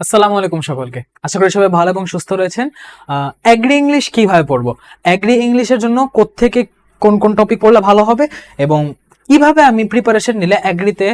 আসসালামু আলাইকুম সকলকে। আশা করি সবাই ভালো এবং সুস্থ রয়েছেন। অ্যাগ্রি ইংলিশ কীভাবে পড়ব? অ্যাগ্রি ইংলিশের জন্য কোত্থেকে কোন কোন টপিক পড়লে ভালো হবে এবং কীভাবে আমি প্রিপারেশন নিলে অ্যাগ্রিতে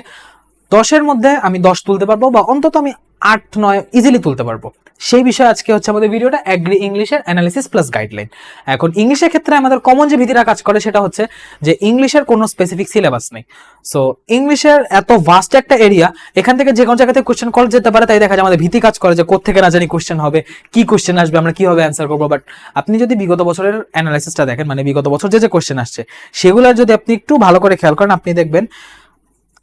দশের মধ্যে আমি দশ তুলতে পারব বা অন্তত আমি আট, নয় ইজিলি তুলতে পারব। সেই বিষয়ে আজকে হচ্ছে আমাদের ভিডিওটা অ্যাগ্রি ইংলিশের অ্যানালিসিস প্লাস গাইডলাইন এখন ইংলিশের ক্ষেত্রে আমাদের কমন যে ভীতিটা কাজ করে সেটা হচ্ছে যে ইংলিশের কোনো স্পেসিফিক সিলেবাস নেই। সো ইংলিশের এত ভাস্ট একটা এরিয়া এখান থেকে যে কোনো জায়গা থেকে কোশ্চেন কল যেতে পারে, তাই দেখা যায় আমাদের ভীতি কাজ করে যে কোথেকে না জানি কোশ্চেন হবে, কি কোশ্চেন আসবে, আমরা কীভাবে অ্যান্সার করব। বাট আপনি যদি বিগত বছরের অ্যানালাইসিসটা দেখেন মানে বিগত বছর যে যে কোশ্চেন আসছে সেগুলোর যদি আপনি একটু ভালো করে খেয়াল করেন, আপনি দেখবেন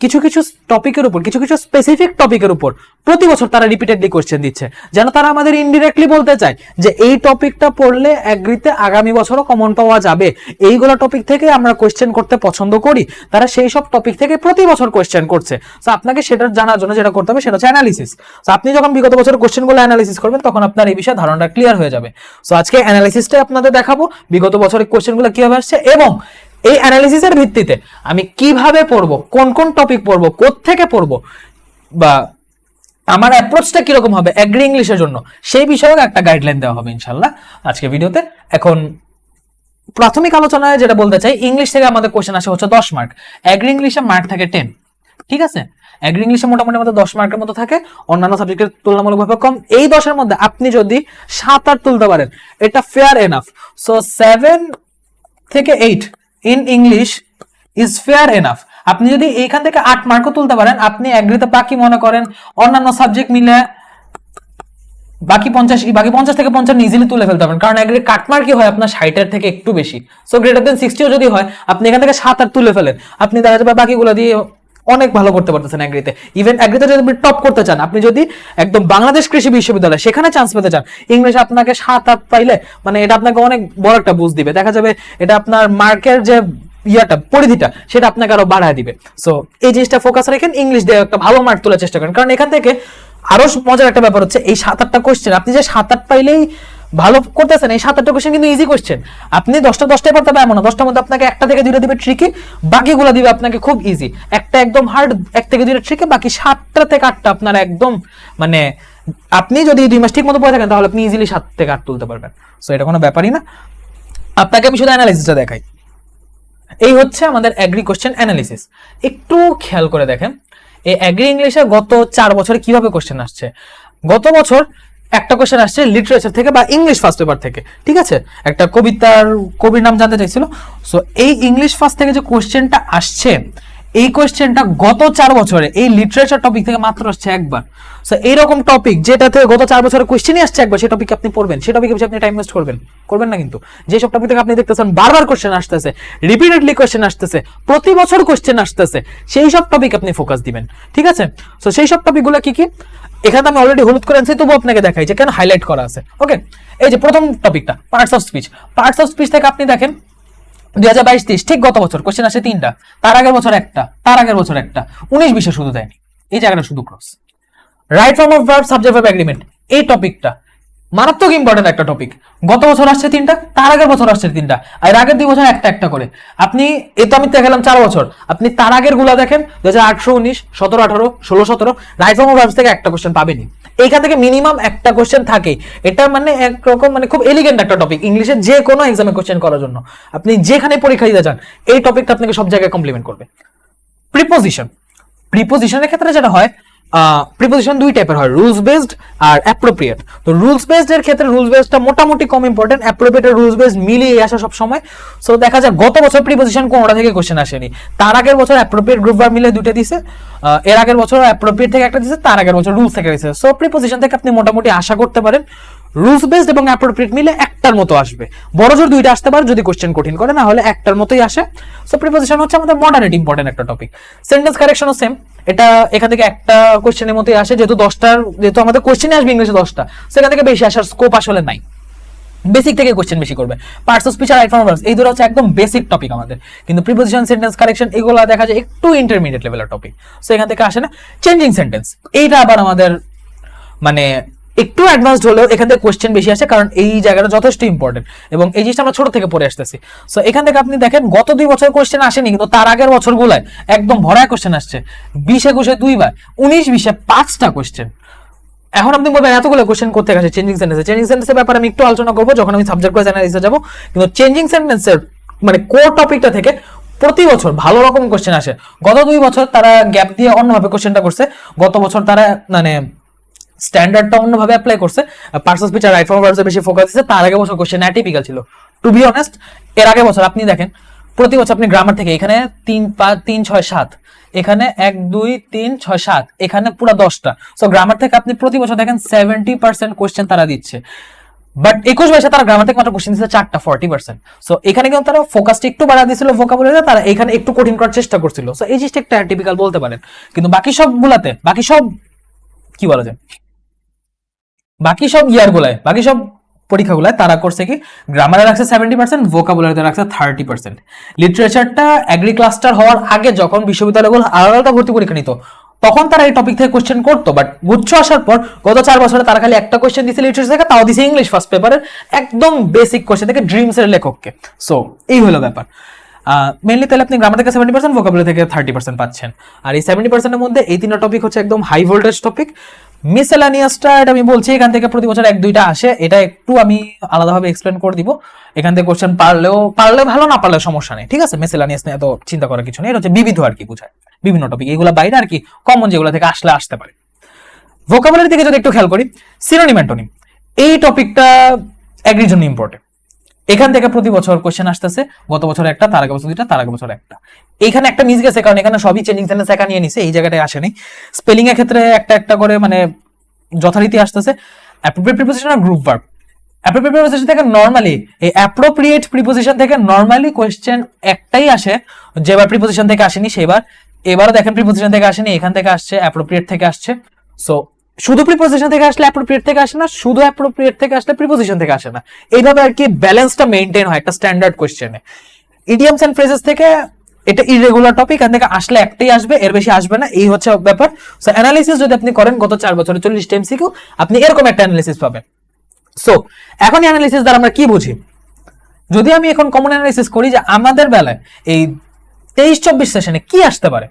কিছু কিছু টপিকের উপর, কিছু কিছু স্পেসিফিক টপিকের উপর প্রতি বছর তারা রিপিটেডলি কোশ্চেন দিচ্ছে। যেন তারা আমাদের ইনডিরেক্টলি বলতে চায় যে এই টপিকটা পড়লে অ্যাগ্রিতে আগামী বছরও কমন পাওয়া যাবে। এইগুলো টপিক থেকে আমরা কোশ্চেন করতে পছন্দ করি। তারা সেই সব টপিক থেকে প্রতি বছর কোশ্চেন করছে। তো আপনাকে সেটা জানার জন্য যেটা করতে হবে সেটা হচ্ছে অ্যানালিসিস তো আপনি যখন বিগত বছরের কোশ্চেনগুলো অ্যানালিসিস করবেন, তখন আপনার এই বিষয়ে ধারণাটা ক্লিয়ার হয়ে যাবে। সো আজকে অ্যানালিসিসটাই আপনাদের দেখাবো। বিগত বছরের কোশ্চেনগুলো কীভাবে আসছে এবং এই অ্যানালিসিসের ভিত্তিতে আমি কীভাবে পড়ব, কোন কোন টপিক পড়ব থেকে পড়ব, বা আমার অ্যাপ্রোচটা কীরকম হবে অ্যাগ্রি ইংলিশের জন্য, সেই বিষয়েও একটা গাইডলাইন দেওয়া হবে ইনশাল্লাহ আজকে ভিডিওতে। এখন প্রাথমিক আলোচনায় যেটা বলতে চাই ইংলিশ থেকে আমাদের কোশ্চেন আসে হচ্ছে দশ মার্ক অ্যাগ্রি ইংলিশে মার্ক থাকে টেন ঠিক আছে? অ্যাগ্রি ইংলিশে মোটামুটি আমাদের দশ মার্কের মতো থাকে, অন্যান্য সাবজেক্টের তুলনামূলকভাবে কম। এই দশের মধ্যে আপনি যদি সাত আট তুলতে পারেন, এটা ফেয়ার এনাফ সো সেভেন থেকে eight in English is fair enough আপনি যদি এখান থেকে আট মার্কও তুলতে পারেন, আপনি অ্যাগ্রিতে বাকি মনে করেন, অন্যান্য সাবজেক্ট মিলে বাকি পঞ্চাশ বাকি পঞ্চাশ থেকে পঞ্চান্ন ইজিলি তুলে ফেলতে পারেন। কারণ অ্যাগ্রি কাটমার্কই হয় আপনার ষাটের থেকে একটু বেশি। সো গ্রেটার দেন সিক্সটিও যদি হয়, আপনি এখান থেকে সাত আট তুলে ফেলেন। আপনি দেখা যাবে বাকিগুলো দিয়ে অনেক ভালো করতে পারতেছেন অ্যাগ্রিতে ইভেন অ্যাগ্রিতে যদি আপনি টপ করতে চান, আপনি যদি একদম বাংলাদেশ কৃষি বিশ্ববিদ্যালয়, সেখানে চান্স পেতে চান ইংলিশ আপনাকে সাত আট পাইলে মানে এটা আপনাকে অনেক বড় একটা বুঝ দিবে। দেখা যাবে এটা আপনার মার্কের যে ইয়াটা, পরিধিটা, সেটা আপনাকে আরও বাড়ায় দিবে। সো এই জিনিসটা ফোকাস রেখেন ইংলিশ দিয়ে একটা ভালো মার্ক তোলার চেষ্টা করেন। কারণ এখান থেকে আরও মজার একটা ব্যাপার হচ্ছে, এই সাত আটটা কোশ্চেন আপনি যে সাত আট পাইলেই ভালো করতেছেন, এই সাত আটটা কোশ্চেন কিন্তু ইজি কোশ্চেন আপনি দশটা দশটাই পারতে পারবেন না। দশটার মধ্যে আপনাকে একটা থেকে দুইটা দিবে ট্রিকি বাকিগুলো দিবে আপনাকে খুব ইজি একটা একদম হার্ড এক থেকে দুইটা ট্রিকি বাকি সাতটা থেকে আটটা আপনার একদম মানে আপনি যদি দুই মাস ঠিক মতো পড়ে থাকেন, তাহলে আপনি ইজিলি সাত থেকে আট তুলতে পারবেন। সো এটা কোনো ব্যাপারই না। আপনাকে আমি শুধু অ্যানালাইসিসটা দেখাই। এই হচ্ছে আমাদের অ্যাগ্রি কোশ্চেন অ্যানালিসিস একটু খেয়াল করে দেখেন। এই অ্যাগ্রি ইংলিশে গত চার বছরে কীভাবে কোশ্চেন আসছে? গত বছর একটা কোশ্চেন আসছে লিটারেচার থেকে বা ইংলিশ ফার্স্ট পেপার থেকে, ঠিক আছে? একটা কবিতার, কবির নাম জানতে চাইছিল। সো এই ইংলিশ ফার্স্ট থেকে যে কোশ্চেনটা আসছে এই কোশ্চেনটা গত চার বছরে, এই লিটারেচার টপিক থেকে মাত্র আসছে একবার। সো এইরকম টপিক যেটা থেকে গত চার বছরের কোশ্চেনই আসছে একবার সেই টপিক আপনি পড়বেন। সেই টপিকে আপনি টাইম ওয়েস্ট করবেন। করবেন না কিন্তু। যেসব টপিক থেকে আপনি দেখতেছেন, বারবার কোশ্চেন আসতেছে রিপিটেডলি কোশ্চেন আসতেছে, প্রতি বছর কোয়েশ্চেন আসতেছে সেই সব টপিক আপনি ফোকাস দিবেন। ঠিক আছে? সো সেই সব টপিকগুলো কি কি? এখানে আমি অলরেডি হলুদ করে আনছি তবুও আপনাকে দেখাই যে কেন হাইলাইট করা আছে। ওকে এই যে প্রথম টপিকটা parts of speech parts of speech থেকে আপনি দেখেন দুই হাজার বাইশ তেইশ ঠিক গত বছর কোশ্চেন আসে তিনটা। তার আগের বছর একটা, তার আগের বছর একটা। উনিশ বিশে শুধু দেয়নি। এই জায়গাটা শুধু cross right form of verb subject verb agreement এই টপিকটা মারাত্মক ইম্পর্টেন্ট একটা টপিক গত বছর আসছে তিনটা, তার আগের বছর আসছে তিনটা, আর আগের দুই বছর একটা একটা করে। আপনি, এ তো আমি দেখালাম চার বছর। আপনি তার আগেরগুলা দেখেন দু হাজার আঠারো উনিশ, সতেরো, আঠারো, ষোলো, সতেরো অফ ভার্বস থেকে একটা কোশ্চেন পাবেনি এইখান থেকে মিনিমাম একটা কোশ্চেন থাকে। এটা মানে একরকম মানে খুব এলিগেন্ট একটা টপিক ইংলিশে যে কোনো এক্সামে কোশ্চেন করার জন্য। আপনি যেখানে পরীক্ষা দিতে চান, এই টপিকটা আপনাকে সব জায়গায় কমপ্লিমেন্ট করবে। প্রিপোজিশন প্রিপোজিশনের ক্ষেত্রে যেটা হয় প্রিপোজিশন দুই টাইপের হয় রুলস বেসড আর অ্যাপ্রোপ্রিয়েট তো রুলস বেসড এর ক্ষেত্রে রুলস বেসডটা মোটামুটি কম ইম্পর্টেন্ট অ্যাপ্রোপ্রিয়েট আর রুলস বেসড মিলিয়ে আসে সব সময় সো দেখা যায় গত বছর প্রিপোজিশন কোনটা থেকে কোশ্চেন আসেনি। তার আগের বছর অ্যাপ্রোপ্রিয়েট গ্রুপ বার মিলে দুটো দিছে। এর আগের বছর অ্যাপ্রোপ্রিয়েট থেকে একটা দিছে, তার আগের বছর রুলস থেকে দিছে। সো প্রিপোজিশন থেকে আপনি মোটামুটি আশা করতে পারেন রুলস বেসড এবং অ্যাপ্রোপ্রিয়েট মিলে একটার মতো আসবে। বড় জোর দুইটা আসতে পারে, যদি কোশ্চেন কঠিন করে, না হলে একটার মতোই আসে। সো প্রিপোজিশন হচ্ছে আমাদের মডারেট ইম্পর্টেন্ট একটা টপিক সেন্টেন্স কারেকশনও সেম এটা এখান থেকে একটা কোশ্চেনের মধ্যে আসে, যেহেতু দশটার, যেহেতু আমাদের কোশ্চেনে আসবে ইংলিশে দশটা, সেখান থেকে বেশি আসার স্কোপ আসলে নাই। বেসিক থেকে কোশ্চেন বেশি করবে। পার্টস অফ স্পিচ আর রাইট ভার্বস এই দুটো হচ্ছে একদম বেসিক টপিক আমাদের। কিন্তু প্রিপোজিশন সেন্টেন্স কারেকশন এগুলো দেখা যায় একটু ইন্টারমিডিয়েট লেভেলের টপিক সো এখান থেকে আসে না। চেঞ্জিং সেন্টেন্স এইটা আবার আমাদের মানে একটু অ্যাডভান্সড হলেও এখান থেকে কোয়েশ্চেন বেশি আসে, কারণ এই জায়গাটা যথেষ্ট ইম্পর্টেন্ট এবং এই জিনিসটা আমরা ছোট থেকে পড়ে আসতেছি। সো এখান থেকে আপনি দেখেন, গত দুই বছর কোয়েশ্চেন আসেনি, কিন্তু তার আগের বছরগুলায় একদম ভরায় কোশ্চেন আসছে। বিশ একুশে দুইবার, উনিশ বিশে পাঁচটা কোয়েশ্চেন এখন আপনি বলবেন, এতগুলো কোশ্চেন করতে গেছে চেঞ্জিং সেন্টেন্সে চেঞ্জিং সেন্টেন্সের ব্যাপারে আমি একটু আলোচনা করব, যখন আমি সাবজেক্ট ওয়াইজ অ্যানালিসিসে যাব। কিন্তু চেঞ্জিং সেন্টেন্সের মানে কোর টপিকটা থেকে প্রতি বছর ভালো রকম কোশ্চেন আসে। গত দুই বছর তারা গ্যাপ দিয়ে অন্যভাবে কোশ্চেনটা করছে। গত বছর তারা মানে স্ট্যান্ডার্ডটা অন্যভাবে অ্যাপ্লাই করছে। পার্সন স্পিচ আর রাইট ভার্সে বেশি ফোকাস দিচ্ছে তার আগে বছর কোশ্চেন অ্যাটিপিক্যাল ছিল। টু বি অনেস্ট এর আগে বছর আপনি দেখেন, প্রতি বছর আপনি গ্রামার থেকে এখানে তিন পাঁচ তিন, ছয়, সাত, এখানে এক, দুই, তিন, ছয়, সাত, এখানে পুরো দশটা। সো গ্রামার থেকে আপনি প্রতি বছর দেখেন সেভেন্টি পার্সেন্ট কোশ্চেন তারা দিচ্ছে। বাট একুশ বয়সে তারা গ্রামার থেকে মাত্র কোশ্চেন দিচ্ছে চারটা ফর্টি পার্সেন্ট সো এখানে কিন্তু তারা ফোকাসটা একটু বাড়া দিয়েছিল ভোকাবুলারি তারা এখানে একটু কঠিন করার চেষ্টা করছিল। সো এই জিনিসটা একটা টিপিক্যাল বলতে পারেন। কিন্তু বাকি সবগুলাতে, বাকি সব, কি বলা যায়? বাকি সব ইয়ার গুলায়, বাকি সব পরীক্ষাগুলায় তারা করছে কি গ্রামারে রাখছে সেভেন্টি পার্সেন্ট ভোকাবুলারিতে রাখছে থার্টি পার্সেন্ট লিটারেচারটা অ্যাগ্রি ক্লাস্টার হওয়ার আগে যখন বিশ্ববিদ্যালয়গুলো আলাদা আলাদা ভর্তি পরীক্ষা নিত, তখন তারা এই টপিক থেকে কোশ্চেন করতো বাট গুচ্ছ আসার পর গত চার বছরে তারা খালি একটা কোশ্চেন দিয়েছে লিটারেচার থেকে, তাও দিছে ইংলিশ ফার্স্ট পেপারের একদম বেসিক কোশ্চেন থেকে ড্রিমস এর লেখককে। সো এই হলো ব্যাপার। মেনলি তাহলে আপনি গ্রামার থেকে সেভেন্টি পার্সেন্ট ভোকাবুলারি থেকে থার্টি পার্সেন্ট পাচ্ছেন। আর এই সেভেন্টি পার্সেন্টের মধ্যে এই তিনটা টপিক হচ্ছে একদম হাই ভোল্টেজ টপিক মিসেলানিয়াসটা এটা আমি বলছি, এখান থেকে প্রতি বছর এক, দুইটা আসে, এটা একটু আমি আলাদাভাবে এক্সপ্লেন করে দিব। এখান থেকে কোশ্চেন পারলেও, পারলে ভালো, না পারলে সমস্যা নেই, ঠিক আছে? মিসেলানিয়াস নিয়ে এত চিন্তা করার কিছু নেই, এটা হচ্ছে বিবিধ আর কি বোঝায়। বিভিন্ন টপিক এগুলো বাইরে আর কি কমন যেগুলো থেকে আসলে আসতে পারে। ভোকাবুলারি থেকে যদি একটু খেয়াল করি সিনোনিম অ্যান্টোনিম এই টপিকটা একই জন্য ইম্পর্টেন্ট এখান থেকে প্রতি বছর কোশ্চেন আসতেছে, গত বছর একটা, তার আগে বছর দুইটা, তার আগে বছর একটা। এখানে একটা মিস গেছে, কারণ এখানে সবই চেঞ্জিং সেন্টেন্স একা নিয়ে নিছে, এই জায়গাটায় আসেনি। স্পেলিং এর ক্ষেত্রে একটা একটা করে মানে যথারীতি আসতেছে। অ্যাপ্রোপ্রিয়েট প্রিপোজিশন আর গ্রুপ ভার্ব অ্যাপ্রোপ্রিয়েট প্রিপোজিশন থেকে নর্মালি এই অ্যাপ্রোপ্রিয়েট প্রিপোজিশন থেকে নর্মালি কোশ্চেন একটাই আসে, যেবার প্রিপোজিশন থেকে আসেনি, সেবার। এবারও দেখেন প্রিপোজিশন থেকে আসেনি, এখান থেকে আসছে অ্যাপ্রোপ্রিয়েট থেকে আসছে। সো শুধু প্রিপোজিশন থেকে আসলে অ্যাপ্রোপ্রিয়েট থেকে আসে না, শুধু অ্যাপ্রোপ্রিয়েট থেকে আসলে প্রিপোজিশন থেকে আসে না। এইভাবে আর কি ব্যালেন্সটা মেনটেন হয় একটা স্ট্যান্ডার্ড কোশ্চেনে ইডিয়ামস এন্ড ফ্রেজেস থেকে এটা ইরেগুলার টপিক এখান থেকে আসলে একটাই আসবে, এর বেশি আসবে না, এই হচ্ছে ব্যাপার। সো অ্যানালিসিস যদি আপনি করেন, গত চার বছরে চল্লিশ চল্লিশটা এমসিকিউ আপনি এরকম একটা অ্যানালিসিস পাবেন। সো এখন অ্যানালিসিস দ্বারা আমরা কি বুঝি? যদি আমি এখন কমন অ্যানালিসিস করি যে আমাদের বেলায় এই তেইশ চব্বিশ সেশনে কি আসতে পারে?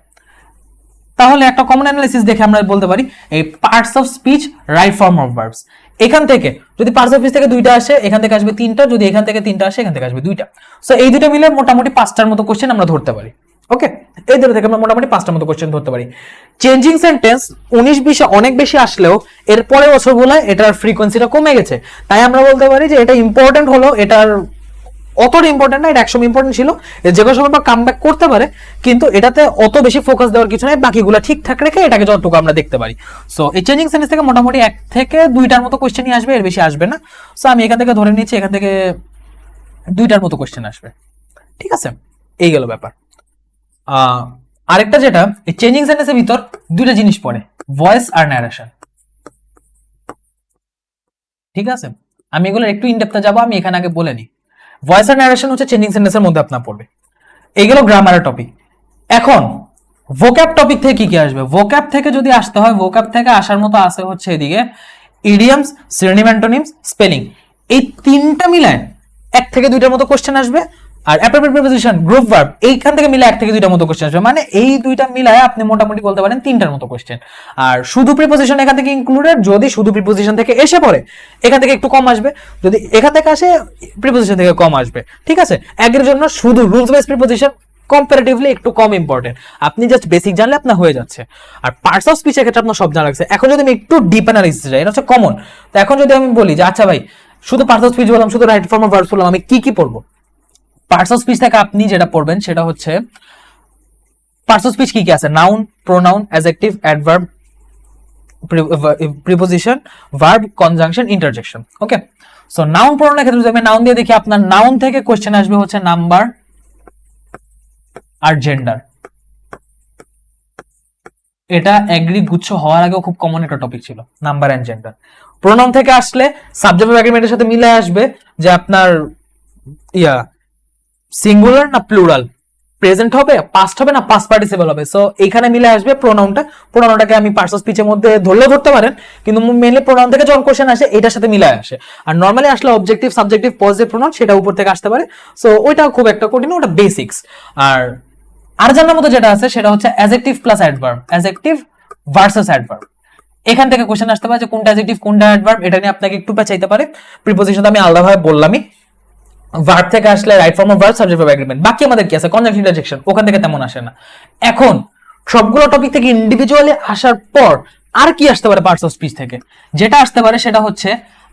তাহলে একটা কমন অ্যানালিসিস দেখে আমরা বলতে পারি, এই parts of speech right form of verbs এখান থেকে যদি পার্টস অফ স্পিচ থেকে দুইটা আসে, এখান থেকে আসবে তিনটা, যদি এখান থেকে তিনটা আসে, এখান থেকে আসবে দুইটা। সো এই দুটো মিলে মোটামুটি পাঁচটার মতো কোশ্চেন আমরা ধরতে পারি। ওকে এই দুটো থেকে আমরা মোটামুটি পাঁচটার মতো কোশ্চেন ধরতে পারি। চেঞ্জিং সেন্টেন্স উনিশ বিশে অনেক বেশি আসলেও এরপরে বছরগুলো এটার ফ্রিকোয়েন্সিটা কমে গেছে। তাই আমরা বলতে পারি যে এটা ইম্পর্টেন্ট হলো, এটার অতটা ইম্পর্টেন্ট না, এটা একসময় ইম্পর্টেন্ট ছিল। যে কোনো সময় কাম ব্যাক করতে পারে, কিন্তু এটাতে অত বেশি ফোকাস দেওয়ার কিছু নাই, বাকিগুলো ঠিকঠাক রেখে এটাকে যতটুকু আমরা দেখতে পারি। সো এই চেঞ্জিং সেন্টেন্স থেকে মোটামুটি এক থেকে দুইটার মতো কোশ্চেনই আসবে, এর বেশি আসবে না। সো আমি এখান থেকে ধরে নিচ্ছি, এখান থেকে দুইটার মতো কোয়েশ্চেন আসবে। ঠিক আছে? এই গেল ব্যাপার। আরেকটা যেটা, এই চেঞ্জিং সেন্টেন্সের ভিতর দুইটা জিনিস পড়ে ভয়েস আর ন্যারেশন ঠিক আছে? আমি এগুলো একটু ইনডেপথে যাব, আমি এখানে আগে বলে নিই। ভয়েস আর ন্যারেশন হচ্ছে চেঞ্জিং সেন্টেন্সের মধ্যে আপনার পড়বে। এইগুলো গ্রামারের টপিক এখন ভোক্যাব টপিক থেকে কি কি আসবে? ভোক্যাব থেকে যদি আসতে হয় ভোক্যাব থেকে আসার মতো আসে হচ্ছে এদিকে ইডিয়ামস সিনোনিম অ্যান্টোনিমস স্পেলিং এই তিনটা মিলায় এক থেকে দুইটার মতো কোশ্চেন আসবে। আর অ্যাপ্রোপ্রিয়েট প্রিপোজিশন গ্রুপ ভার্ব এইখান থেকে মিলে এক থেকে দুইটার মতো কোশ্চেন আসবে। মানে এই দুইটা মিলায় আপনি মোটামুটি বলতে পারেন তিনটার মতো কোশ্চেন আর শুধু প্রিপোজিশন এখান থেকে ইনক্লুডেড যদি শুধু প্রিপোজিশন থেকে এসে পড়ে, এখান থেকে একটু কম আসবে। যদি এখান থেকে আসে প্রিপোজিশন থেকে কম আসবে। ঠিক আছে? একের জন্য শুধু রুলস বেস প্রিপোজিশন কম্পারেটিভলি একটু কম ইম্পর্টেন্ট আপনি জাস্ট বেসিক জানলে আপনার হয়ে যাচ্ছে। আর পার্টস অফ স্পিচের ক্ষেত্রে আপনার সব জানা লাগছে। এখন যদি আমি একটু ডিপ অ্যানালিসিস যাই, এটা হচ্ছে কমন তো এখন যদি আমি বলি যে আচ্ছা ভাই, শুধু পার্টস অফ স্পিচ বললাম, শুধু রাইট ফর্ম অফ ভার্বস বললাম, আমি কি কি পড়ব? পার্টস অফ স্পিচ থেকে আপনি যেটা পড়বেন সেটা হচ্ছে পার্টস অফ স্পিচ কি কি আছে? Noun pronoun adjective adverb preposition verb conjunction interjection okay so noun প্রোনাউনের ক্ষেত্রে যদি নাউন দিয়ে দেখি, আপনার নাউন থেকে কোশ্চেন আসবে হচ্ছে নাম্বার আর জেন্ডার এটা এগ্রি গুচ্ছ হওয়ার আগেও খুব কমন একটা টপিক ছিল নাম্বার এন্ড জেন্ডার প্রোনাউন থেকে আসলে সাবজেক্ট অফ এগ্রিমেন্টের সাথে মিলে আসবে যে আপনার, ইয়া সিঙ্গুলার না প্লুরাল প্রেজেন্ট হবে পাস্ট হবে না পাস্ট পার্টিসিপল হবে? সো এখানে মিলে আসবে প্রোনাউনটা প্রোনাউনটাকে আমি পার্টস অফ স্পিচের মধ্যে ধরলেও ধরতে পারেন, কিন্তু মেনলি প্রোনাউন থেকে যখন কোশ্চেন আসে, এটার সাথে মিলে আসে। আর নর্মালি আসলে অবজেক্টিভ সাবজেক্টিভ পজিটিভ প্রোনাউন সেটা উপর থেকে আসতে পারে। সো ওইটা খুব একটা কঠিন ওটা বেসিক্স আর আর জানার মতো যেটা আছে, সেটা হচ্ছে adjective plus adverb adjective versus adverb এখান থেকে কোশ্চেন আসতে পারে যে কোনটা অ্যাডজেক্টিভ কোনটা অ্যাডভার্ব এটা নিয়ে আপনাকে একটু পেঁচাইতে পারে। প্রিপোজিশন আমি আলাদাভাবে বললামই। ভার্ব থেকে আসলে right form of verb subject of agreement বাকি আমাদের কি আছে? কনজাংশন ইন্টারজেকশন ওখান থেকে তেমন আসে না। এখন, সবগুলো টপিক থেকে ইন্ডিভিজুয়ালি আসার পর আর কি আসতে পারে পার্টস অফ স্পিচ থেকে? যেটা আসতে পারে সেটা হচ্ছে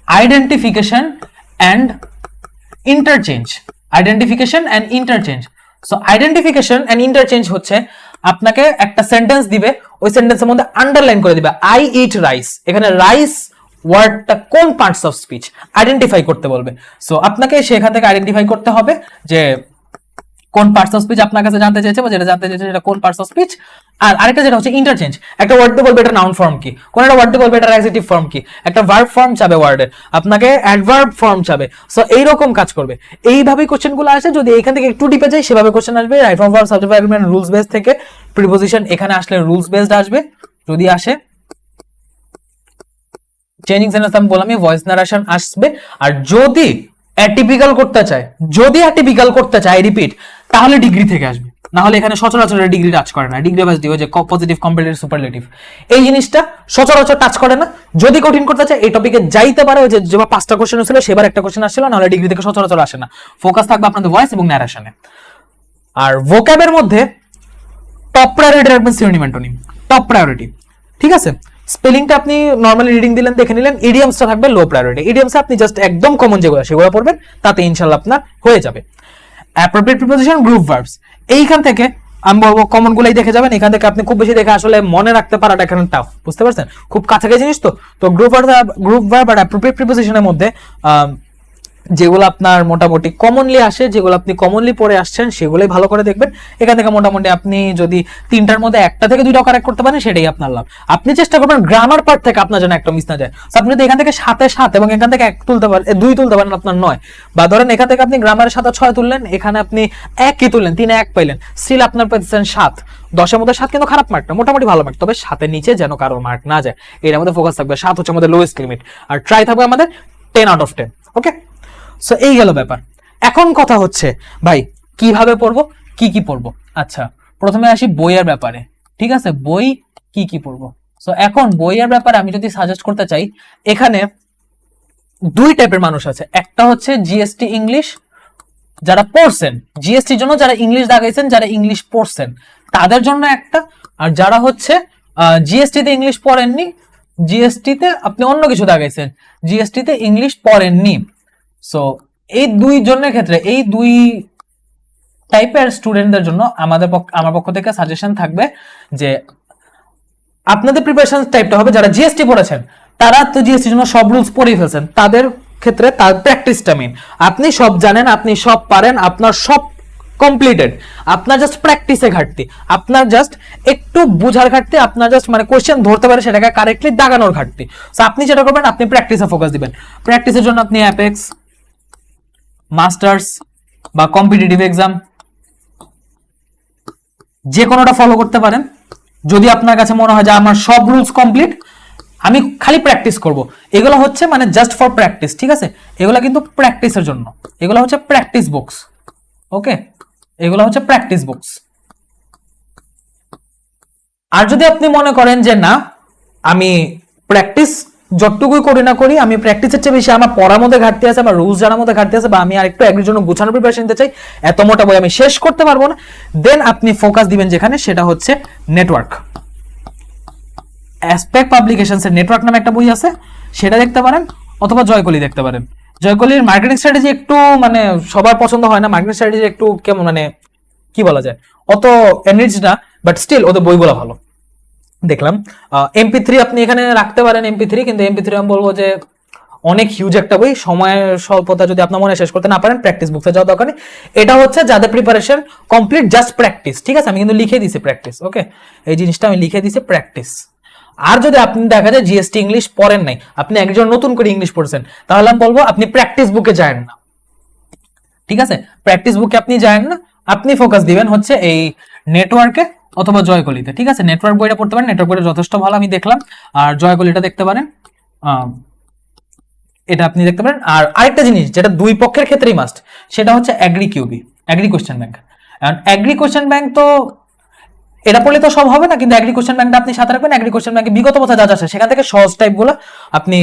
identification and interchange identification and interchange so identification and interchange হচ্ছে আপনাকে একটা সেন্টেন্স দিবে, ওই সেন্টেন্সের মধ্যে আন্ডারলাইন করে দিবে। আই ইট রাইস এখানে রাইস ওয়ার্ডটা কোন পার্টস অফ স্পিচ আইডেন্টিফাই করতে বলবে। সো আপনাকে সেখান থেকে আইডেন্টিফাই করতে হবে যে কোন পার্টস অফ স্পিচ আপনার কাছে জানতে চাইছে বা যেটা জানতে চাইছে সেটা কোন পার্টস অফ স্পিচ আর আরেকটা যেটা হচ্ছে ইন্টারচেঞ্জ একটা ওয়ার্ড বলবে এটা নাউন ফর্ম কি? কোন একটা ওয়ার্ড বলবে এটা অ্যাডজেক্টিভ ফর্ম কি? একটা ভার্ব ফর্ম চাবে ওয়ার্ডের আপনাকে অ্যাডভার্ব ফর্ম চাবে সো এইরকম কাজ করবে। এইভাবেই কোশ্চেনগুলো আসে। যদি এখান থেকে একটু ডিপে যায়, সেভাবে কোশ্চেন আসবে। Right form verb subject rules base থেকে প্রিপোজিশন এখানে আসলে রুলস বেসড আসবে। যদি আসে চেঞ্জিং সেন্টেন্স আমি বললাম ভয়েস নারেশন আসবে। আর যদি অ্যাটিপিক্যাল করতে চায়, যদি অ্যাটিপিক্যাল করতে চায় রিপিট তাহলে ডিগ্রি থেকে আসবে। না হলে এখানে সচরাচর ডিগ্রি টাচ করে না। ডিগ্রি বাস দিয়ে যে পজিটিভ কম্পারেটিভ সুপারলেটিভ এই জিনিসটা সচরাচর টাচ করে না। যদি কঠিন করতে চায়, এই টপিকে যাইতে পারে। ওই যে যেবার পাঁচটা কোশ্চেন ছিল, সেবার একটা কোশ্চেন আসছিল, নাহলে ডিগ্রি থেকে সচরাচর আসে না। ফোকাস থাকবে আপনাদের ভয়েস এবং ন্যারেশনে আর ভোক্যাবের মধ্যে টপ প্রায়োরিটি রাখবেন সিনোনিম অ্যান্টোনিম টপ প্রায়োরিটি ঠিক আছে? স্পেলিংটা আপনি নর্মালি রিডিং দিলেন, দেখে নিলেন ইডিয়ামসটা থাকবে লো প্রায়োরিটি ইডিয়ামসে আপনি জাস্ট একদম কমন যেগুলো, সেগুলো পড়বেন, তাতে ইনশাল্লাহ আপনার হয়ে যাবে। অ্যাপ্রোপ্রিয়েট প্রিপোজিশন গ্রুপ ভার্বস এইখান থেকে আমি বলব কমন গুলাই দেখে যাবেন, এখান থেকে আপনি খুব বেশি দেখে আসলে মনে রাখতে পারাটা এখানে টাফ বুঝতে পারছেন? খুব কাছাকাছি জিনিস তো। তো গ্রুপ ভার্ব গ্রুপ ভার্ব আর অ্যাপ্রোপ্রিয়েট প্রিপোজিশনের মধ্যে যেগুলো আপনার মোটামুটি কমনলি আসে, যেগুলো আপনি কমনলি পড়ে আসছেন, সেগুলোই ভালো করে দেখবেন। এখান থেকে মোটামুটি আপনি যদি তিনটার মধ্যে একটা থেকে দুইটা কারেক্ট করতে পারেন, সেটাই আপনার লাভ। আপনি চেষ্টা করবেন গ্রামার পার্ট থেকে আপনার যেন একটা মিস না যায়। আপনি যদি এখান থেকে সাথে সাত এবং এখান থেকে এক তুলতে পারেন দুই তুলতে পারেন আপনার নয়। বা ধরেন এখান থেকে আপনি গ্রামারের সাথে ছয় তুললেন, এখানে আপনি একই তুললেন, তিনে এক পাইলেন। স্টিল আপনার পেয়েছেন সাত। দশের মধ্যে সাত কিন্তু খারাপ মার্ক না, মোটামুটি ভালো মার্ক তবে সাতের নিচে যেন কারোর মার্ক না যায়। এর মধ্যে ফোকাস থাকবে, সাত হচ্ছে আমাদের লোয়েস্ট লিমিট আর ট্রাই থাকবে আমাদের ten out of ten okay so এই গেল ব্যাপার। এখন কথা হচ্ছে, ভাই, কীভাবে পড়ব, কি কি পড়ব? আচ্ছা প্রথমে আসি বইয়ের ব্যাপারে, ঠিক আছে? বই কি কি পড়ব? সো এখন বইয়ের ব্যাপারে আমি যদি সাজেস্ট করতে চাই, এখানে দুই টাইপের মানুষ আছে। একটা হচ্ছে জিএসটি ইংলিশ যারা পড়ছেন জিএসটির জন্য যারা ইংলিশ দাগাইছেন, যারা ইংলিশ পড়ছেন, তাদের জন্য একটা, আর যারা হচ্ছে জিএসটিতে ইংলিশ পড়েননি জিএসটিতে আপনি অন্য কিছু দাগাইছেন জিএসটিতে ইংলিশ পড়েননি। সো এই দুই জনের ক্ষেত্রে, এই দুই টাইপের স্টুডেন্টদের জন্য আমাদের আমার পক্ষ থেকে সাজেশন থাকবে যে আপনাদের প্রিপারেশন টাইপটা হবে যারা জিএসটি পড়েছেন, তারা তো জিএসটির জন্য সব রুলস পড়েই ফেলছেন। তাদের ক্ষেত্রে তার প্র্যাকটিসটা মেন আপনি সব জানেন, আপনি সব পারেন, আপনার সব কমপ্লিটেড আপনার জাস্ট প্র্যাকটিসে ঘাটতি। আপনার জাস্ট একটু বুঝার ঘাটতি, আপনার জাস্ট মানে কোশ্চেন ধরতে পারে, সেটাকে কারেক্টলি দাগানোর ঘাটতি। সো আপনি যেটা করবেন, আপনি প্র্যাকটিসে ফোকাস দিবেন। প্র্যাকটিসের জন্য আপনি অ্যাপেক্স মাস্টার্স বা কম্পিটিটিভ এক্সাম যে কোনোটা ফলো করতে পারেন। যদি আপনার কাছে মনে হয় যে আমার সব রুলস কমপ্লিট আমি খালি প্র্যাকটিস করব। এগুলো হচ্ছে মানে জাস্ট ফর প্র্যাকটিস ঠিক আছে? এগুলো কিন্তু প্র্যাকটিসের জন্য। এগুলো হচ্ছে প্র্যাকটিস বুকস ওকে এগুলো হচ্ছে প্র্যাকটিস বুকস আর যদি আপনি মনে করেন যে না, আমি প্র্যাকটিস যতটুকুই করি না করি, আমি প্র্যাকটিসের চেয়ে বেশি আমার পড়ার মধ্যে ঘাটতি আছে, আমার রুলস জানার মধ্যে ঘাটতি আছে বা আমি আর একটু জন্য গুছানো প্রিপারেশন নিতে চাই, এত মোটা বই আমি শেষ করতে পারব না। দেন আপনি ফোকাস দিবেন যেখানে, সেটা হচ্ছে নেটওয়ার্ক অ্যাসপেক্ট পাবলিকেশনস এর নেটওয়ার্ক নামে একটা বই আছে, সেটা দেখতে পারেন অথবা জয়কলি দেখতে পারেন। জয়কলির মার্কেটিং স্ট্র্যাটেজি একটু মানে সবার পছন্দ হয় না মার্কেটিং স্ট্র্যাটেজি একটু কেমন মানে কি বলা যায়? অত এনরিচ না বাট স্টিল ওদের বইগুলো ভালো। দেখলাম। এমপি থ্রি আপনি এখানে রাখতে পারেন এমপি থ্রি কিন্তু এমপি থ্রি আমি বলব যে অনেক হিউজ একটা বই সময়ের স্বল্পতা যদি আপনার মনে শেষ করতে না পারেন প্র্যাকটিস বুকসে যাওয়া দরকার নেই। এটা হচ্ছে যাদের প্রিপারেশন কমপ্লিট জাস্ট প্র্যাকটিস ঠিক আছে? আমি কিন্তু লিখে দিছি প্র্যাকটিস ওকে এই জিনিসটা আমি লিখে দিছি প্র্যাকটিস আর যদি আপনি দেখা যায় জিএসটি ইংলিশ পড়েন নাই, আপনি একজন নতুন করে ইংলিশ পড়ছেন, তাহলে আমি বলব আপনি প্র্যাকটিস বুকে যায়েন না। ঠিক আছে? প্র্যাকটিস বুকে আপনি যায়েন না, আপনি ফোকাস দিবেন হচ্ছে এই নেটওয়ার্কে অথবা জয়কলিতে, ঠিক আছে? নেটওয়ার্ক বইটা পড়তে পারেন নেটওয়ার্ক বইটা যথেষ্ট ভালো, আমি দেখলাম। আর জয়কলিটা দেখতে পারেন এটা আপনি দেখতে পারেন। আর আরেকটা জিনিস, যেটা দুই পক্ষের ক্ষেত্রেই মাস্ট সেটা হচ্ছে agri QB agri question bank agri question bank তো, এটা পড়লে তো সব হবে না, কিন্তু অ্যাগ্রি কোশ্চেন ব্যাংকটা আপনি সাথে রাখবেন। অ্যাগ্রি কোশ্চেন ব্যাংকে বিগত বছর যা আছে, সেখান থেকে সহজ টাইপগুলো আপনি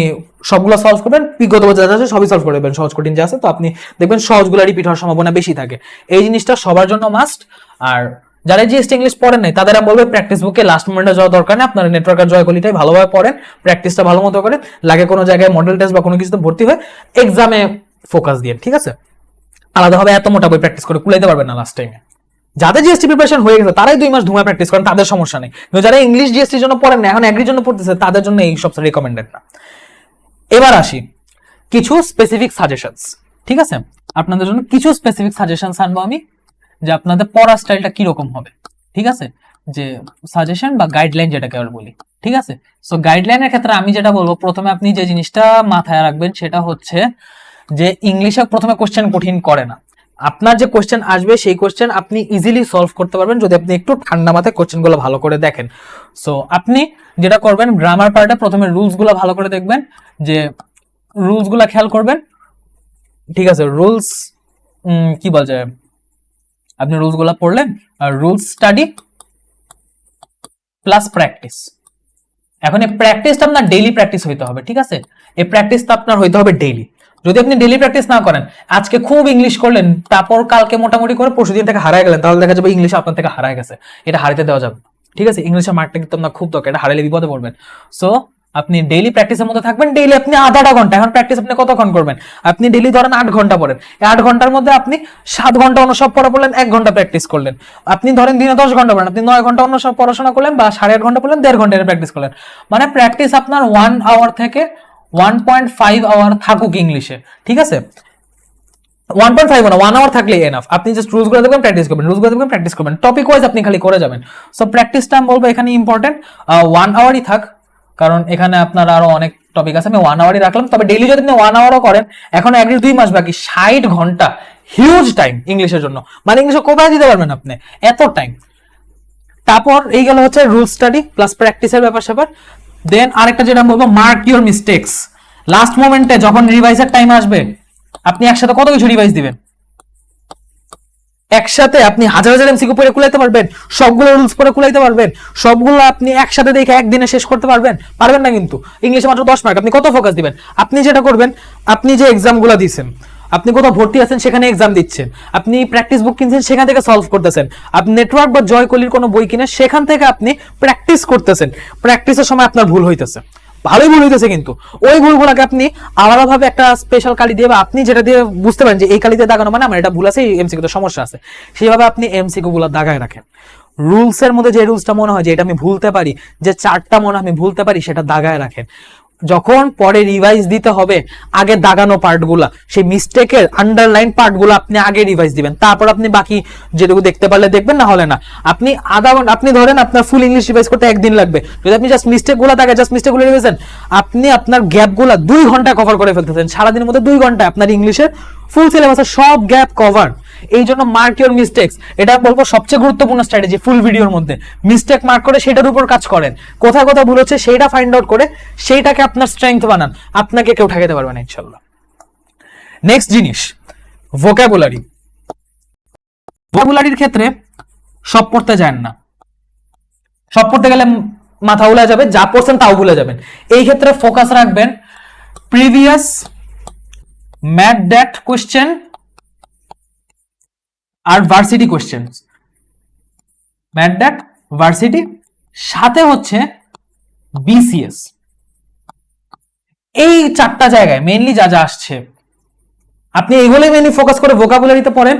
সবগুলো সলভ করবেন। বিগত বছর যা আছে, সবই সলভ করে দেবেন। সহজ কঠিন যা আছে, তো আপনি দেখবেন সহজগুলো রিপিট হওয়ার সম্ভাবনা বেশি থাকে। এই জিনিসটা সবার জন্য মাস্ট আর যারা জিএসটি ইংলিশ পড়েন নাই, তাদের বলব প্র্যাকটিস বুকে লাস্ট মোমেন্টে যাওয়া দরকার নেই। আপনারা আর জয়কলিটাই ভালোভাবে পড়েন প্র্যাকটিসটা ভালো মতো করেন। লাগে কোনো জায়গায় মডেল টেস্ট বা কোনো কিছুতে ভর্তি হয় এক্সামে ফোকাস দিয়ে, ঠিক আছে? আলাদাভাবে এত মোটা বই প্র্যাকটিস করে কুলাইতে পারবেন না লাস্ট টাইমে যাদের জিএসটি প্রিপারেশন হয়ে গেছে, তারাই দুই মাস ধুমা প্র্যাকটিস করেন, তাদের সমস্যা নেই। কিন্তু যারা ইংলিশ জিএসটির জন্য পড়েন না এখন অ্যাগ্রির জন্য পড়তেছে, তাদের জন্য এই সব রিকমেন্ডেড না। এবার আসি, কিছু স্পেসিফিক সাজেশনস ঠিক আছে? আপনাদের জন্য কিছু স্পেসিফিক সাজেশনস আনব আমি। যে আপনাদের পড়ার স্টাইলটা কীরকম হবে, ঠিক আছে? যে সাজেশন বা গাইডলাইন যেটাকে আমরা বলি, ঠিক আছে? সো গাইডলাইনের ক্ষেত্রে আমি যেটা বলব, প্রথমে আপনি যে জিনিসটা মাথায় রাখবেন সেটা হচ্ছে যে ইংলিশে প্রথমে কোশ্চেন কঠিন করে না। আপনার যে কোশ্চেন আসবে, সেই কোশ্চেন আপনি ইজিলি সলভ করতে পারবেন যদি আপনি একটু ঠান্ডা মাথায় কোশ্চেনগুলো ভালো করে দেখেন। সো আপনি যেটা করবেন গ্রামার পার্টে প্রথমে রুলসগুলো ভালো করে দেখবেন, যে রুলসগুলো খেয়াল করবেন, ঠিক আছে? রুলস কি বলা যায়? আপনি রুলসগুলো পড়লেন, আর রুলস স্টাডি প্লাস প্র্যাকটিস এখন এই প্র্যাকটিসটা আপনার ডেইলি প্র্যাকটিস হইতে হবে, ঠিক আছে? এই প্র্যাকটিসটা আপনার হইতে হবে ডেইলি যদি আপনি ডেইলি প্র্যাকটিস না করেন, আজকে খুব ইংলিশ করলেন, তারপর কালকে মোটামুটি করে পরশু দিন থেকে হারায় গেলেন, তাহলে দেখা যাবে ইংলিশ আপনার থেকে হারায় গেছে। এটা হারাতে দেওয়া যাবে ঠিক আছে? ইংলিশের মার্কটা কিন্তু আপনার খুব দরকার, এটা হারালে বিপদে পড়বেন। সো আপনি ডেইলি প্র্যাকটিসের মধ্যে থাকবেন ডেইলি আপনি আধাটা ঘণ্টা, এখন প্র্যাকটিস আপনি কতক্ষণ করবেন? আপনি ডেইলি ধরেন আট ঘণ্টা পড়েন। আট ঘণ্টার মধ্যে আপনি সাত ঘণ্টা অন্য সব পড়া পড়লেন, এক ঘণ্টা প্র্যাকটিস করলেন। আপনি ধরেন দিনে দশ ঘণ্টা পড়েন, আপনি নয় ঘণ্টা অন্য সব পড়াশোনা করলেন বা সাড়ে আট ঘণ্টা পড়লেন, দেড় ঘণ্টা প্র্যাকটিস করলেন। মানে প্র্যাকটিস আপনার ওয়ান আওয়ার থেকে ওয়ান পয়েন্ট ফাইভ আওয়ার থাকুক ইংলিশে, ঠিক আছে? ওয়ান পয়েন্ট ফাইভ না ওয়ান আওয়ার থাকলে এনাফ আপনি জাস্টগুলো দেখবেন প্র্যাকটিস করবেন রুলসগুলো দেখবেন প্র্যাকটিস করবেন। টপিক ওয়াইজ আপনি খালি করে যাবেন। সো প্র্যাকটিসটা আমি বলব এখানে ইম্পর্টেন্ট ওয়ান আওয়ারই থাক কারণ এখানে আপনার আরও অনেক টপিক আছে। আমি ওয়ান আওয়ারই রাখলাম, তবে ডেইলি যদি আপনি ওয়ান আওয়ারও করেন, এখন এক দুই মাস বাকি, ষাট ঘণ্টা হিউজ টাইম ইংলিশের জন্য। মানে ইংলিশে কোথায় দিতে পারবেন আপনি? এত টাইম তারপর এই গেল হচ্ছে রুল স্টাডি প্লাস প্র্যাকটিসের ব্যাপার স্যাপার দেন আরেকটা যেটা বলব মার্ক ইউর মিস্টেক্স লাস্ট মোমেন্টে যখন রিভাইজের টাইম আসবে, আপনি একসাথে কত কিছু রিভাইজ দিবেন? একসাথে আপনি হাজার হাজার এমসিকিউ পড়ে কুলাইতে পারবেন, সবগুলো রুলস পড়ে কুলাইতে পারবেন, সবগুলো আপনি একসাথে দেখে একদিনে শেষ করতে পারবেন পারবেন না কিন্তু। ইংলিশে মাত্র দশ মার্ক আপনি কত ফোকাস দিবেন? আপনি যেটা করবেন, আপনি যে এক্সামগুলো দিচ্ছেন আপনি কোথাও ভর্তি আছেন, সেখানে এক্সাম দিচ্ছেন, আপনি প্র্যাকটিস বুক কিনছেন, সেখান থেকে সলভ করতেছেন, আপনি নেটওয়ার্ক বা জয়কলির কোনো বই কিনে সেখান থেকে আপনি প্র্যাকটিস করতেছেন। প্র্যাকটিসের সময় আপনার ভুল হইতেছে। ভালোই ভুল হইতেছে কিন্তু। ওই ভুলগুলোকে আপনি আলাদাভাবে একটা স্পেশাল কালি দিয়ে বা আপনি যেটা দিয়ে বুঝতে পারেন যে এই কালি দিয়ে দাগানো মানে আমার এটা ভুল আছে, এই এমসিকিউতে সমস্যা আছে, সেইভাবে আপনি এমসিকিউ গুলা দাগায় রাখেন। রুলসের মধ্যে যে রুলসটা মনে হয় যে এটা আমি ভুলতে পারি, যে চারটা মনে আমি ভুলতে পারি, সেটা দাগায় রাখেন। যখন পরে রিভাইজ দিতে হবে, আগে দাগানো পার্টগুলা, সেই মিস্টেকের আন্ডারলাইন পার্টগুলো আপনি আগে রিভাইজ দিবেন। তারপর আপনি বাকি যেটুকু দেখতে পারলে দেখবেন, না হলে না। আপনি আধা ঘণ্টা, আপনি ধরেন আপনার ফুল ইংলিশ রিভাইজ করতে একদিন লাগবে। যদি আপনি জাস্ট মিস্টেকগুলো থাকে জাস্ট মিস্টেকগুলো রিভাইজেন আপনি আপনার গ্যাপগুলো দুই ঘণ্টা কভার করে ফেলতেছেন। সারাদিনের মধ্যে দুই ঘণ্টা আপনার ইংলিশের ফুল সিলেবাসের সব গ্যাপ কভার এই জন্য মার্ক ইউর মিস্টেক্স এটা বলব সবচেয়ে গুরুত্বপূর্ণ স্ট্র্যাটেজি ফুল ভিডিওর মধ্যে। মিস্টেক মার্ক করে সেটার উপর কাজ করেন। কোথায় কোথায় ভুল হচ্ছে সেইটা ফাইন্ড আউট করে সেইটাকে আপনার স্ট্রেংথ বানান। আপনাকে কেউ ঠেকাতে পারবে না, ইনশাল্লাহ। নেক্সট জিনিস ভোকাবুলারি ভোকাবুলারির ক্ষেত্রে সব পড়তে যান না। সব পড়তে গেলে মাথা উলে যাবে, যা পড়ছেন তাও ভুলে যাবেন। এই ক্ষেত্রে ফোকাস রাখবেন। Previous mat that question R varsity question mat that varsity সাথে হচ্ছে বিসিএস এই চারটা জায়গায় মেইনলি যা যা আসছে, আপনি এইগুলোই মেনলি ফোকাস করে ভোকাবুলারিতে পড়েন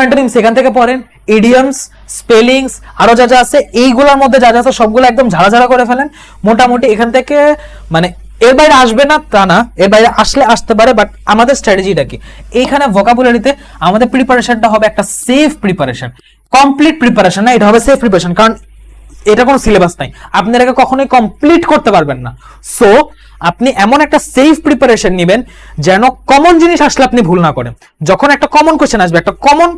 অ্যান্টোনিম সেখান থেকে পড়েন ইডিয়ামস স্পেলিংস আরও যা যা আছে, এইগুলোর মধ্যে যা যা আছে সবগুলো একদম ঝাড়া ঝাড়া করে ফেলেন। মোটামুটি এখান থেকে মানে এর বাইরে আসবে না তা না এর বাইরে আসলে আসতে পারে বাট আমাদের স্ট্র্যাটেজিটা কি? এইখানে ভোকাবুলারিতে আমাদের প্রিপারেশনটা হবে একটা সেফ প্রিপারেশন কমপ্লিট প্রিপারেশন না, এটা হবে সেফ প্রিপারেশন কারণ এটা কোনো সিলেবাস নাই। আপনি এটাকে কখনোই কমপ্লিট করতে পারবেন না। সো আপনি এমন একটা সেফ প্রিপারেশন নেবেন যেন কমন জিনিস আসলে আপনি ভুল না করেন। যখন একটা কমন কোয়েশ্চেন আসবে, একটা কমন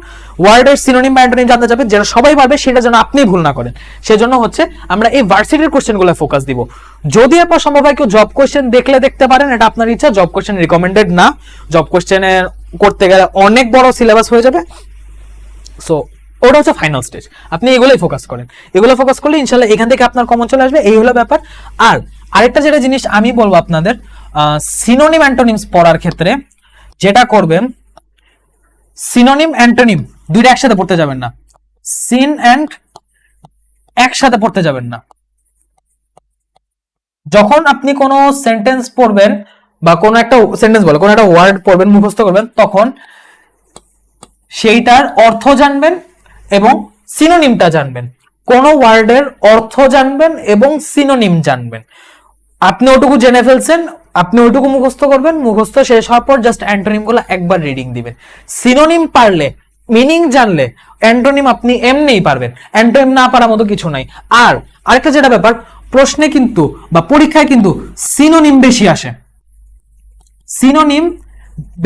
ওয়ার্ডের সিনোনিম বা অ্যান্টোনিম জানতে যাবেন যেটা সবাই পারবে, সেটা যেন আপনি ভুল না করেন। সেজন্য হচ্ছে আমরা এই ভার্সিটির কোশ্চেনগুলো ফোকাস দিব। যদি এরপর সম্ভব হয় কেউ জব কোশ্চেন দেখলে দেখতে পারেন, এটা আপনার ইচ্ছা জব কোশ্চেন রিকমেন্ডেড না। জব কোশ্চেনের করতে গেলে অনেক বড় সিলেবাস হয়ে যাবে। সো ওটা হচ্ছে ফাইনাল স্টেজ আপনি এগুলোই ফোকাস করেন। এগুলো ফোকাস করলে ইনশাল্লাহ এখান থেকে আপনার কমন চলে আসবে, এই হলো ব্যাপার। আর আরেকটা যেটা জিনিস আমি বলব আপনাদের সিনোনিম অ্যান্টোনিমস পড়ার ক্ষেত্রে যেটা করবেন সিনোনিম অ্যান্টোনিম দুইটা একসাথে পড়তে যাবেন না। সিন অ্যান্ড একসাথে পড়তে যাবেন না। যখন আপনি কোনো সেন্টেন্স পড়বেন বা কোনো একটা সেন্টেন্স বলে কোনো একটা ওয়ার্ড পড়বেন, মুখস্থ করবেন, তখন সেইটার অর্থ জানবেন এবং সিনোনিমটা জানবেন। কোন ওয়ার্ডের অর্থ জানবেন এবং সিনোনিম জানবেন। আপনি ওটুকু জেনে ফেলছেন, আপনি ওইটুকু মুখস্থ করবেন, মুখস্থ শেষ হওয়ার পর জাস্ট অ্যান্টোনিমগুলো একবার রিডিং দিবেন। সিনোনিম পারলে মিনিং জানলে অ্যান্টোনিম আপনি এমনিই পারবেন। অ্যান্টোনিম না পারার মতো কিছু নাই। আর আরেকটা যেটা ব্যাপার, প্রশ্নে কিন্তু বা পরীক্ষায় কিন্তু সিনোনিম বেশি আসে। সিনোনিম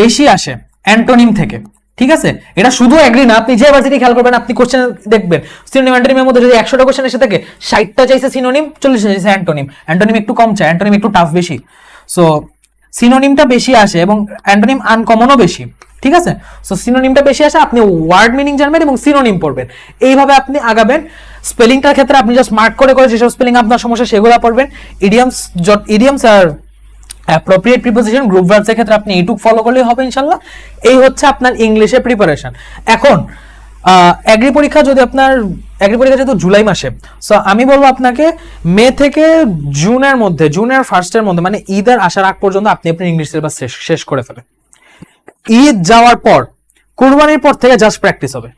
বেশি আসে অ্যান্টোনিম থেকে। ঠিক আছে? এটা শুধু এগ্রি না, আপনি যে ভার্সিটি খেয়াল করবেন, আপনি কোশ্চেন দেখবেন। সিনোনিম অ্যান্টোনিমের মধ্যে যদি একশোটা কোশ্চেন এসে থাকে, ষাটটা চাইছে সিনোনিম চল্লিশটা চাইছে অ্যান্টোনিম অ্যান্টোনিম একটু কম চায় অ্যান্টোনিম একটু টাফ বেশি। সো সিনোনিমটা বেশি আসে এবং অ্যান্টোনিম আনকমনও বেশি। ঠিক আছে? সো সিনোনিমটা বেশি আসে, আপনি ওয়ার্ড মিনিং জানবেন এবং সিনোনিম পড়বেন। এইভাবে আপনি আগাবেন। স্পেলিংটার ক্ষেত্রে আপনি জাস্ট মার্ক করে করে যেসব স্পেলিং আপনার সমস্যা, সেগুলো পড়বেন। ইডিয়ামস ইডিয়ামস আর অ্যাপ্রোপ্রিয়েট প্রিপোজিশন গ্রুপ ভার্বসের ক্ষেত্রে আপনি এইটুক ফলো করলেই হবে ইনশাল্লাহ। এই হচ্ছে আপনার ইংলিশের প্রিপারেশন এখন অ্যাগ্রি পরীক্ষা যদি আপনার অ্যাগ্রি পরীক্ষা যেহেতু জুলাই মাসে সো আমি বলব আপনাকে মে থেকে জুনের মধ্যে জুনের ফার্স্টের মধ্যে মানে ঈদের আসার আগ পর্যন্ত আপনি আপনার ইংলিশ সিলেবাস শেষ করে ফেলেন। ঈদ যাওয়ার পর, কুরবানির পর থেকে জাস্ট প্র্যাকটিস হবে।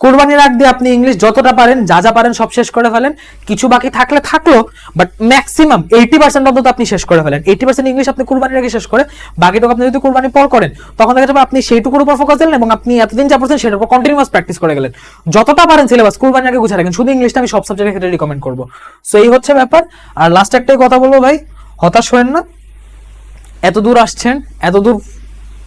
কুরবানির আগ দিয়ে আপনি ইংলিশ যতটা পারেন, যা যা পারেন সব শেষ করে ফেলেন। কিছু বাকি থাকলে থাকল বাট ম্যাক্সিমাম এইটি পার্সেন্ট অন্তত আপনি শেষ করে ফেলেন। এইটি পার্সেন্ট ইংলিশ আপনি কুরবানির আগে শেষ করে, বাকিটুকু আপনি যদি কুরবানির পর করেন, তখন দেখা যাবে আপনি সেইটুকুর উপর ফোকাস দিলেন এবং আপনি এতদিন যা পড়ছেন সেটার উপর কন্টিনিউয়াস প্র্যাকটিস করে গেলেন। যতটা পারেন সিলেবাস কুরবানির আগে গুছিয়ে রাখেন। শুধু ইংলিশটা আমি সব সাবজেক্টের ক্ষেত্রে রিকমেন্ড করব। সো এই হচ্ছে ব্যাপার। আর লাস্ট একটাই কথা বলব ভাই, হতাশ হয়েন না। এত দূর আসছেন এত দূর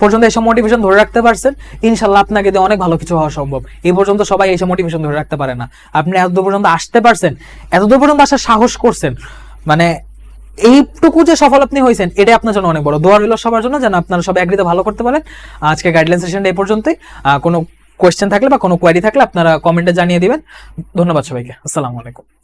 পর্যন্ত এসব মোটিভেশন ধরে রাখতে পারছেন, ইনশাল্লাহ আপনাকে দিয়ে অনেক ভালো কিছু হওয়া সম্ভব। এই পর্যন্ত সবাই এইসব মোটিভেশন ধরে রাখতে পারে না। আপনি এতদূর পর্যন্ত আসতে পারছেন এতদূর পর্যন্ত আসার সাহস করছেন মানে এইটুকু যে সফল আপনি হয়েছেন, এটাই আপনার জন্য অনেক বড়। দোয়া রইল সবার জন্য যেন আপনারা সবাই এগ্রিতে ভালো করতে পারেন। আজকে গাইডলাইন সেশনটা এই পর্যন্তই। কোনো কোয়েশ্চেন থাকলে বা কোনো কোয়ারি থাকলে আপনারা কমেন্টে জানিয়ে দিবেন। ধন্যবাদ সবাইকে। আসসালামু আলাইকুম।